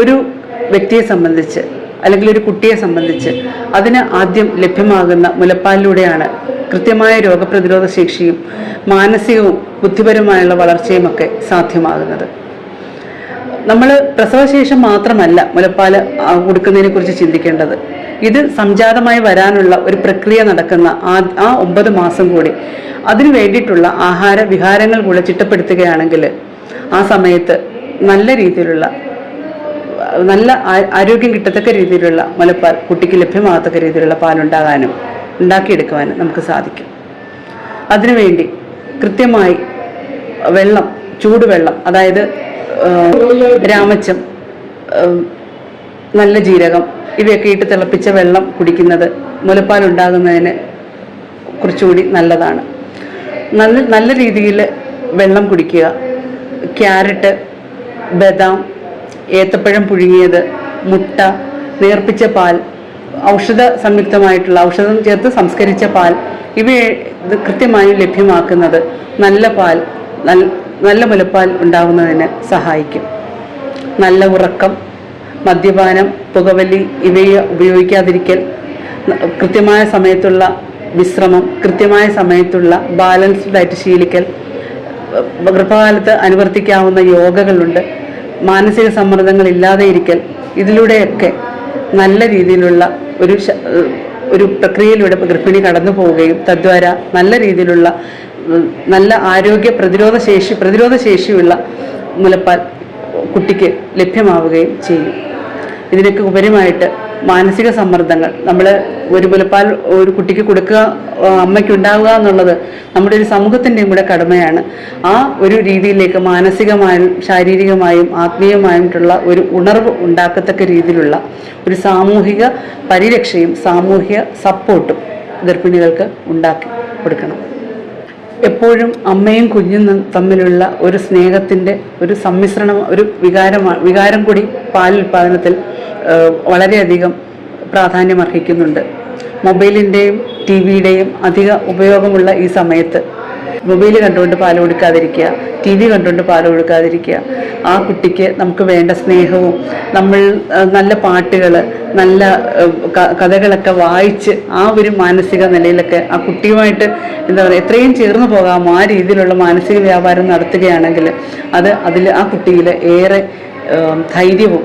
ഒരു വ്യക്തിയെ സംബന്ധിച്ച് അല്ലെങ്കിൽ ഒരു കുട്ടിയെ സംബന്ധിച്ച് അതിന് ആദ്യം ലഭ്യമാകുന്ന മുലപ്പാലിലൂടെയാണ് കൃത്യമായ രോഗപ്രതിരോധ ശേഷിയും മാനസികവും ബുദ്ധിപരവുമായുള്ള വളർച്ചയും ഒക്കെ സാധ്യമാകുന്നത്. നമ്മൾ പ്രസവശേഷം മാത്രമല്ല മുലപ്പാൽ കൊടുക്കുന്നതിനെ കുറിച്ച് ചിന്തിക്കേണ്ടത്. ഇത് സംജാതമായി വരാനുള്ള ഒരു പ്രക്രിയ നടക്കുന്ന ആ ആ ഒമ്പത് മാസം കൂടി അതിനു വേണ്ടിയിട്ടുള്ള ആഹാര വിഹാരങ്ങൾ കൂടെ ചിട്ടപ്പെടുത്തുകയാണെങ്കിൽ ആ സമയത്ത് നല്ല രീതിയിലുള്ള നല്ല ആരോഗ്യം കിട്ടത്തക്ക രീതിയിലുള്ള മുലപ്പാൽ കുട്ടിക്ക് ലഭ്യമാകത്തക്ക രീതിയിലുള്ള പാലുണ്ടാകാനും ഉണ്ടാക്കിയെടുക്കുവാനും നമുക്ക് സാധിക്കും. അതിനുവേണ്ടി കൃത്യമായി വെള്ളം ചൂടുവെള്ളം അതായത് രാമച്ചം നല്ല ജീരകം ഇവയൊക്കെ ഇട്ട് തിളപ്പിച്ച വെള്ളം കുടിക്കുന്നത് മുലപ്പാൽ ഉണ്ടാകുന്നതിന് കുറച്ചുകൂടി നല്ലതാണ്. നല്ല നല്ല രീതിയിൽ വെള്ളം കുടിക്കുക. ക്യാരറ്റ് ബദാം ഏത്തപ്പഴം പുഴുങ്ങിയത് മുട്ട നേർപ്പിച്ച പാൽ ഔഷധ സംയുക്തമായിട്ടുള്ള ഔഷധം ചേർത്ത് സംസ്കരിച്ച പാൽ ഇവയെ കൃത്യമായും ലഭ്യമാക്കുന്നത് നല്ല പാൽ നല്ല മുലപ്പാൽ ഉണ്ടാകുന്നതിന് സഹായിക്കും നല്ല ഉറക്കം മദ്യപാനം പുകവലി ഇവയെ ഉപയോഗിക്കാതിരിക്കൽ കൃത്യമായ സമയത്തുള്ള വിശ്രമം കൃത്യമായ സമയത്തുള്ള ബാലൻസ്ഡ് ആയിട്ട് ശീലിക്കൽ ഗർഭകാലത്ത് അനുവർത്തിക്കാവുന്ന യോഗകളുണ്ട് മാനസിക സമ്മർദ്ദങ്ങൾ ഇല്ലാതെ ഇരിക്കൽ ഇതിലൂടെയൊക്കെ നല്ല രീതിയിലുള്ള ഒരു ഒരു പ്രക്രിയയിലൂടെ ഗർഭിണി കടന്നു പോവുകയും തദ്വാര നല്ല രീതിയിലുള്ള നല്ല ആരോഗ്യ പ്രതിരോധ ശേഷി പ്രതിരോധ ശേഷിയുള്ള മുലപ്പാൽ കുട്ടിക്ക് ലഭ്യമാവുകയും ചെയ്യും. ഇതിനൊക്കെ ഉപരിമായിട്ട് മാനസിക സമ്മർദ്ദങ്ങൾ. നമ്മൾ ഒരു മുലപ്പാൽ ഒരു കുട്ടിക്ക് കൊടുക്കുക അമ്മയ്ക്കുണ്ടാവുക എന്നുള്ളത് നമ്മുടെ ഒരു സമൂഹത്തിന്റെയും കൂടെ കടമയാണ്. ആ ഒരു രീതിയിലേക്ക് മാനസികമായും ശാരീരികമായും ആത്മീയമായിട്ടുള്ള ഒരു ഉണർവ് ഉണ്ടാക്കത്തക്ക രീതിയിലുള്ള ഒരു സാമൂഹിക പരിരക്ഷയും സാമൂഹിക സപ്പോർട്ടും ഗർഭിണികൾക്ക് ഉണ്ടാക്കി കൊടുക്കണം. എപ്പോഴും അമ്മയും കുഞ്ഞും തമ്മിലുള്ള ഒരു സ്നേഹത്തിന്റെ ഒരു സമ്മിശ്രണം ഒരു വികാരമാണ് വികാരം കൂടി ആ, വളരെയധികം പ്രാധാന്യം അർഹിക്കുന്നുണ്ട് മൊബൈലിന്റെയും ടി വിയുടെയും അധിക ഉപയോഗമുള്ള ഈ സമയത്ത് മൊബൈൽ കണ്ടുകൊണ്ട് പാൽ കൊടുക്കാതിരിക്കുക ടി വി കണ്ടുകൊണ്ട് പാൽ കൊടുക്കാതിരിക്കുക ആ കുട്ടിക്ക് നമുക്ക് വേണ്ട സ്നേഹവും നമ്മൾ നല്ല പാട്ടുകൾ നല്ല കഥകളൊക്കെ വായിച്ച് ആ ഒരു മാനസിക നിലയിലൊക്കെ ആ കുട്ടിയുമായിട്ട് എന്താ പറയുക എത്രയും ചേർന്ന് പോകാമോ ആ രീതിയിലുള്ള മാനസിക വ്യാപാരം നടത്തുകയാണെങ്കിൽ അത് അതിൽ ആ കുട്ടിയിൽ ഏറെ ധൈര്യവും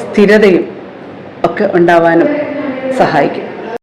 സ്ഥിരതയും ഉണ്ടാവാനും സഹായിക്കും.